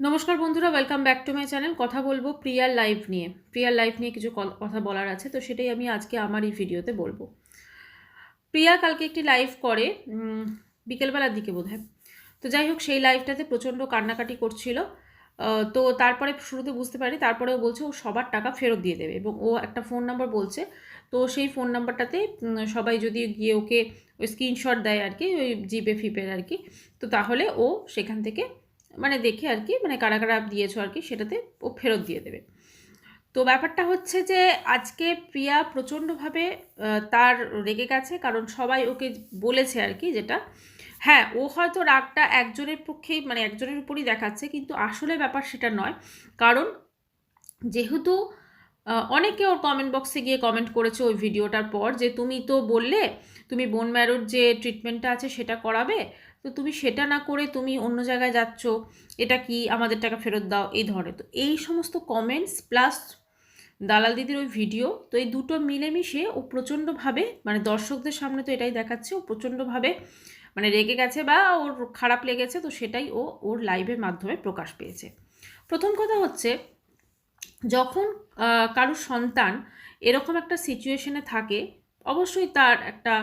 নমস্কার বন্ধুরা welcome back to my channel কথা বলব প্রিয়ার লাইফ নিয়ে। প্রিয়ার লাইফ নিয়ে কিছু কথা বলার আছে, তো সেটাই আমি আজকে আমার এই ভিডিওতে বলব। প্রিয়া কালকে একটি লাইভ করে বিকেলবেলার দিকে বোধ তো যাই হোক, সেই লাইভটাতে প্রচণ্ড কান্নাকাটি করছিল। তো তারপরে শুরুতে বুঝতে পারি তারপরে ও বলছে ও সবার টাকা ফেরত দিয়ে দেবে এবং ও একটা ফোন নাম্বার বলছে। তো সেই ফোন নাম্বারটাতে সবাই যদি গিয়ে ওকে ওই স্ক্রিনশট দেয় আর কি, ওই জিপে ফিপের আর কি, তো তাহলে ও সেখান থেকে মানে দেখে আর কি মানে কারা কারা দিয়েছ আর কি, সেটাতে ও ফেরত দিয়ে দেবে। তো ব্যাপারটা হচ্ছে যে, আজকে প্রিয়া প্রচণ্ডভাবে তার রেগে গেছে, কারণ সবাই ওকে বলেছে আর কি যেটা। হ্যাঁ ও হয়তো রাগটা একজনের পক্ষেই মানে একজনের উপরই দেখাচ্ছে, কিন্তু আসলে ব্যাপার সেটা নয়। কারণ যেহেতু অনেকে ওর কমেন্ট বক্সে গিয়ে কমেন্ট করেছে ওই ভিডিওটার পর যে, তুমি তো বললে, তুমি বোন ম্যারোর যে ট্রিটমেন্টটা আছে সেটা করাবে তো তুমি সেটা না করে তুমি অন্য জায়গায় যাচ্ছ, এটা কি আমাদের টাকা ফেরত দাও, এই ধরনের। তো এই সমস্ত কমেন্টস প্লাস দালাল দিদির ওই ভিডিও তো এই দুটো মিলেমিশে ও প্রচণ্ডভাবে মানে দর্শকদের সামনে তো এটাই দেখাচ্ছে, ও প্রচণ্ডভাবে মানে রেগে গেছে বা ওর খারাপ লেগেছে, তো সেটাই ও ওর লাইভের মাধ্যমে প্রকাশ পেয়েছে। প্রথম কথা হচ্ছে, যখন কারোর সন্তান এরকম একটা সিচুয়েশনে থাকে, অবশ্যই তার একটা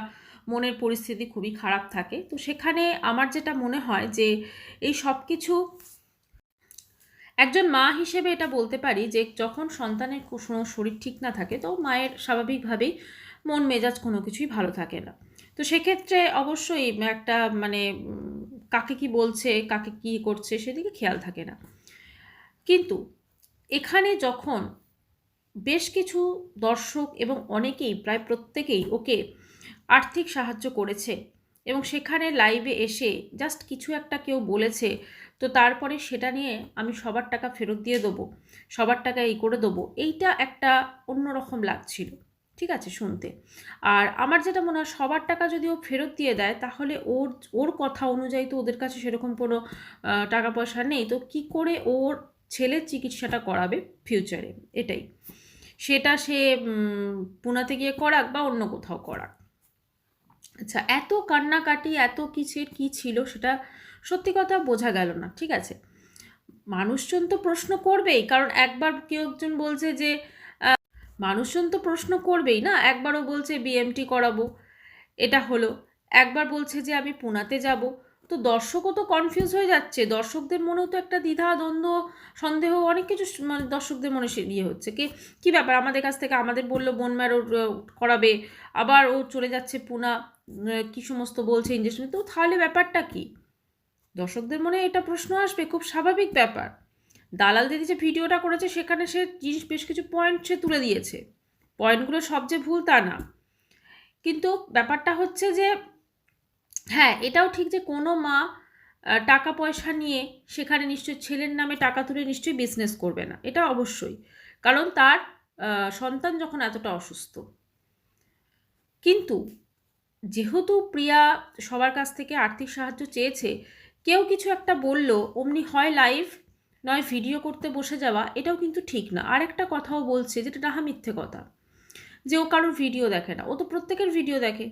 মনের পরিস্থিতি খুবই খারাপ থাকে। তো সেখানে আমার যেটা মনে হয় যে এই সব কিছু একজন মা হিসেবে এটা বলতে পারি যে যখন সন্তানের কোনো শরীর ঠিক না থাকে, তো মায়ের স্বাভাবিকভাবেই মন মেজাজ কোনো কিছুই ভালো থাকে না। তো সেক্ষেত্রে অবশ্যই একটা মানে কাকে কি বলছে, কাকে কি করছে সেদিকে খেয়াল থাকে না। কিন্তু এখানে যখন বেশ কিছু দর্শক এবং অনেকেই, প্রায় প্রত্যেকেই ওকে আর্থিক সাহায্য করেছে এবং সেখানে লাইভে এসে জাস্ট কিছু একটা কেউ বলেছে, তো তারপরে সেটা নিয়ে আমি সবার টাকা ফেরত দিয়ে দেবো, সবার টাকা এই করে দেবো, এইটা একটা অন্যরকম লাগছিল, ঠিক আছে শুনতে। আর আমার যেটা মনে হয় সবার টাকা যদি ও ফেরত দিয়ে দেয়, তাহলে ওর ওর কথা অনুযায়ী তো ওদের কাছে সেরকম কোনো টাকা পয়সা নেই, তো কি করে ওর ছেলের চিকিৎসাটা করাবে ফিউচারে এটাই। সেটা সে পুনাতে গিয়ে করাক বা অন্য কোথাও করাক। আচ্ছা এত কান্নাকাটি, এত কিসের কি ছিল সেটা সত্যি কথা বোঝা গেল না, ঠিক আছে? মানুষজন তো প্রশ্ন করবেই, কারণ একবার কেউ একজন বলছে যে মানুষজন তো প্রশ্ন করবেই না, একবারও বলছে বিএমটি করাবো, এটা হলো। একবার বলছে যে, আমি পুনাতে যাব, তো দর্শকও তো কনফিউজ হয়ে যাচ্ছে, দর্শকদের মনেও তো একটা দ্বিধা, দ্বন্দ্ব, সন্দেহ, অনেক কিছু মানে দর্শকদের মনে সে ইয়ে হচ্ছে কে, কী ব্যাপার? আমাদের কাছ থেকে আমাদের বলল, বোন করাবে, আবার ও চলে যাচ্ছে পুনা কি সমস্ত বলছে ইঞ্জেকশন তো তাহলে ব্যাপারটা কি? দর্শকদের মনে এটা প্রশ্ন আসবে, খুব স্বাভাবিক ব্যাপার। দালাল দিদি যে ভিডিওটা করেছে, সেখানে সে জিনিস বেশ কিছু পয়েন্ট সে তুলে দিয়েছে। পয়েন্টগুলো সব যে ভুল তা না। কিন্তু ব্যাপারটা হচ্ছে যে হ্যাঁ এটাও ঠিক যে কোনো মা টাকা পয়সা নিয়ে সেখানে নিশ্চয়ই ছেলের নামে টাকা তুলে নিশ্চয়ই বিজনেস করবে না। এটা অবশ্যই। কারণ তার সন্তান যখন এতটা অসুস্থ। কিন্তু যেহেতু প্রিয়া সবার কাছ থেকে আর্থিক সাহায্য চেয়েছে, কেউ কিছু একটা বলল, অমনি হয় লাইভ, নয় ভিডিও করতে বসে যাওয়া এটাও কিন্তু ঠিক না। আর একটা কথাও বলছে যেটা ডাহা মিথ্যে কথা, যে ও কারোর ভিডিও দেখে না। ও তো প্রত্যেকের ভিডিও দেখে,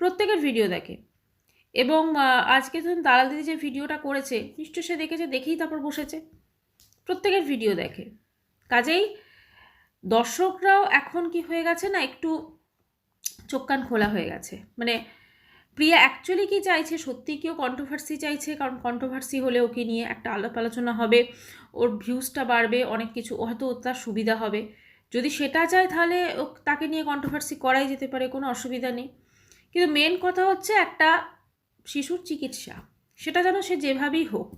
প্রত্যেকের ভিডিও দেখে। এবং আজকে ধরুন দালাল দিদি যে ভিডিওটা করেছে নিশ্চয় সে দেখেছে, দেখেই তারপর বসেছে। প্রত্যেকের ভিডিও দেখে। কাজেই দর্শকরাও এখন কি হয়ে গেছে না, একটু চোখ কান খোলা হয়ে গেছে। মানে প্রিয়া অ্যাকচুয়ালি কি চাইছে? সত্যি কেউ কন্ট্রোভার্সি চাইছে? কারণ কন্ট্রোভার্সি হলে ওকে নিয়ে একটা আলাপ আলোচনা হবে, ওর ভিউজটা বাড়বে, অনেক কিছু হয়তো তার সুবিধা হবে। যদি সেটা চায় তাহলে ও তাকে নিয়ে কন্ট্রোভার্সি করাই যেতে পারে, কোনো অসুবিধা নেই। কিন্তু মেন কথা হচ্ছে একটা শিশুর চিকিৎসা। সেটা যেন সে যেভাবেই হোক,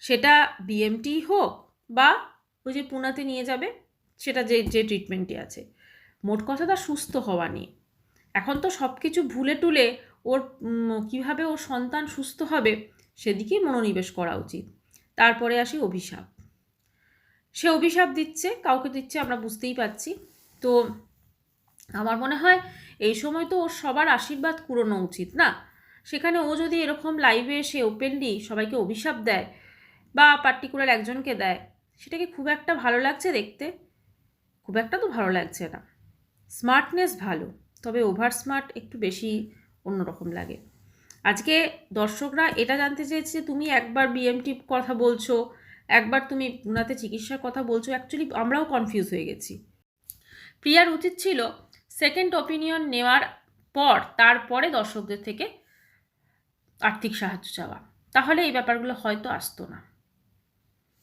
সেটা বিএমটি হোক বা ওই যে পুনাতে নিয়ে যাবে, সেটা যে যে ট্রিটমেন্টটি আছে। মোট কথা তার সুস্থ হওয়া নিয়ে। এখন তো সব কিছু ভুলে টুলে ওর কীভাবে ওর সন্তান সুস্থ হবে সেদিকেই মনোনিবেশ করা উচিত। তারপরে আসি অভিশাপ। সে অভিশাপ দিচ্ছে, কাউকে দিচ্ছে, আমরা বুঝতেই পারছি। তো আমার মনে হয় এই সময় তো ওর সবার আশীর্বাদ কুড়োনো উচিত, না? সেখানে ও যদি এরকম লাইভে এসে ওপেনলি সবাইকে অভিশাপ দেয় বা পার্টিকুলার একজনকে দেয়, সেটাকে খুব একটা ভালো লাগছে দেখতে। খুব একটা তো ভালো লাগছে না। স্মার্টনেস ভালো। তবে ওভার স্মার্ট একটু বেশি অন্যরকম লাগে। আজকে দর্শকরা এটা জানতে চেয়েছে তুমি একবার বিএমটি কথা বলছো, একবার তুমি পুনাতে চিকিৎসার কথা বলছো অ্যাকচুয়ালি আমরাও কনফিউজ হয়ে গেছি। প্রিয়ার উচিত ছিল সেকেন্ড ওপিনিয়ন নেওয়ার পর তারপরে দর্শকদের থেকে আর্থিক সাহায্য চাওয়া। তাহলে এই ব্যাপারগুলো হয়তো আসতো না।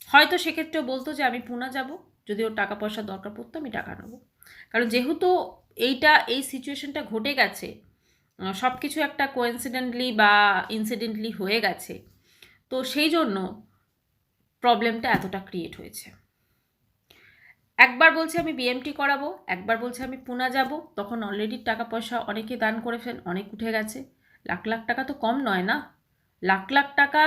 হয়তো সেক্ষেত্রেও বলতো যে আমি পুনা যাব। যদি ওর টাকা পয়সা দরকার পড়তো, আমি টাকা নেব। কারণ যেহেতু এইটা, এই সিচুয়েশনটা ঘটে গেছে সব কিছু একটা কোয়েন্সিডেন্টলি বা ইনসিডেন্টলি হয়ে গেছে, তো সেই জন্য প্রবলেমটা এতটা ক্রিয়েট হয়েছে। একবার বলছে, আমি বিএমটি করাবো। একবার বলছে, আমি পুনা যাব। তখন অলরেডি টাকা পয়সা অনেকে দান করে ফেল অনেক উঠে গেছে। লাখ লাখ টাকা তো কম নয় না? লাখ লাখ টাকা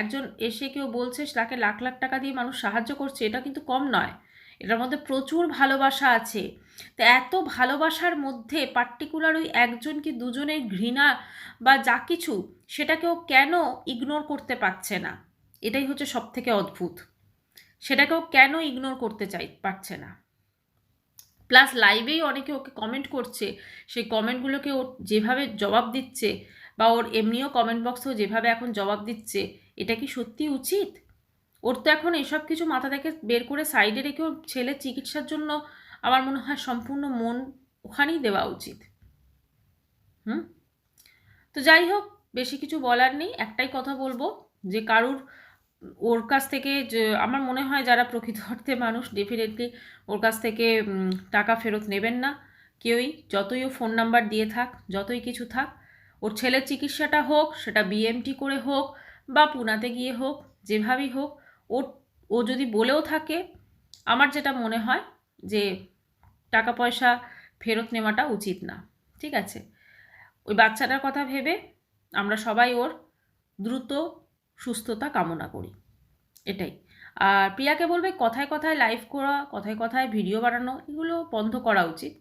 একজন এসে কেউ বলছে, তাকে লাখ লাখ টাকা দিয়ে মানুষ সাহায্য করছে। এটা কিন্তু কম নয়। এটার মধ্যে প্রচুর ভালোবাসা আছে। তো এত ভালোবাসার মধ্যে পার্টিকুলার ওই একজন কি দুজনের ঘৃণা বা যা কিছু সেটাকেও কেন ইগনোর করতে পারছে না? এটাই হচ্ছে সব থেকে অদ্ভুত। সেটাকেও কেন ইগনোর করতে চাই, পারছে না। প্লাস লাইভেই অনেকে ওকে কমেন্ট করছে, সেই কমেন্টগুলোকে ও যেভাবে জবাব দিচ্ছে বা ওর এমনিও কমেন্ট বক্সেও যেভাবে এখন জবাব দিচ্ছে, এটা কি সত্যি উচিত? ওর তো এখন এসব কিছু মাথা থেকে বের করে সাইডে রেখে ওর ছেলের চিকিৎসার জন্য আমার মনে হয় সম্পূর্ণ মন ওখানেই দেওয়া উচিত। হুম? তো যাই হোক, বেশি কিছু বলার নেই, একটাই কথা বলব যে কারুর ওর কাছ থেকে যে আমার মনে হয় যারা প্রকৃত অর্থে মানুষ ডেফিনেটলি ওর কাছ থেকে টাকা ফেরত নেবেন না। কেউই, যতই ও ফোন নাম্বার দিয়ে থাক, যতই কিছু থাক, ওর ছেলের চিকিৎসাটা হোক, সেটা বিএমটি করে হোক বা পুনাতে গিয়ে হোক, যেভাবেই হোক ওর ও যদি বলেও থাকে, আমার যেটা মনে হয় যে টাকা পয়সা ফেরত নেওয়াটা উচিত না, ঠিক আছে? ওই বাচ্চাটার কথা ভেবে আমরা সবাই ওর দ্রুত সুস্থতা কামনা করি, এটাই। আর প্রিয়াকে বলবে কথায় কথায় লাইভ করা, কথায় কথায় ভিডিও বানানো, এগুলো বন্ধ করা উচিত।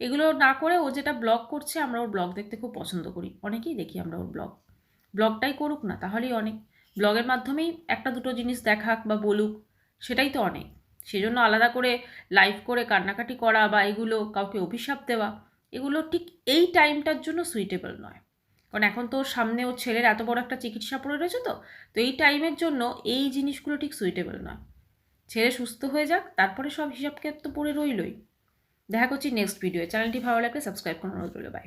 এগুলো না করে ও যেটা ব্লগ করছে, আমরা ওর ব্লগ দেখতে খুব পছন্দ করি। অনেকেই দেখি আমরা ওর ব্লগ ব্লগটাই করুক না, তাহলেই অনেক ব্লগের মাধ্যমেই একটা দুটো জিনিস দেখাক বা বলুক, সেটাই তো অনেক। সেজন্য আলাদা করে লাইভ করে কান্নাকাটি করা বা এগুলো কাউকে অভিশাপ দেওয়া, এগুলো ঠিক এই টাইমটার জন্য সুইটেবল নয়। কারণ এখন তো সামনে ওর ছেলের এত বড় একটা চিকিৎসা পড়ে রয়েছে তো তো এই টাইমের জন্য এই জিনিসগুলো ঠিক সুইটেবল নয়। ছেলে সুস্থ হয়ে যাক, তারপরে সব হিসাবকে তো পড়ে রইলই। দেখা করছি নেক্সট ভিডিও চ্যানেলটি ভালো লাগলে সাবস্ক্রাইব করানো বাই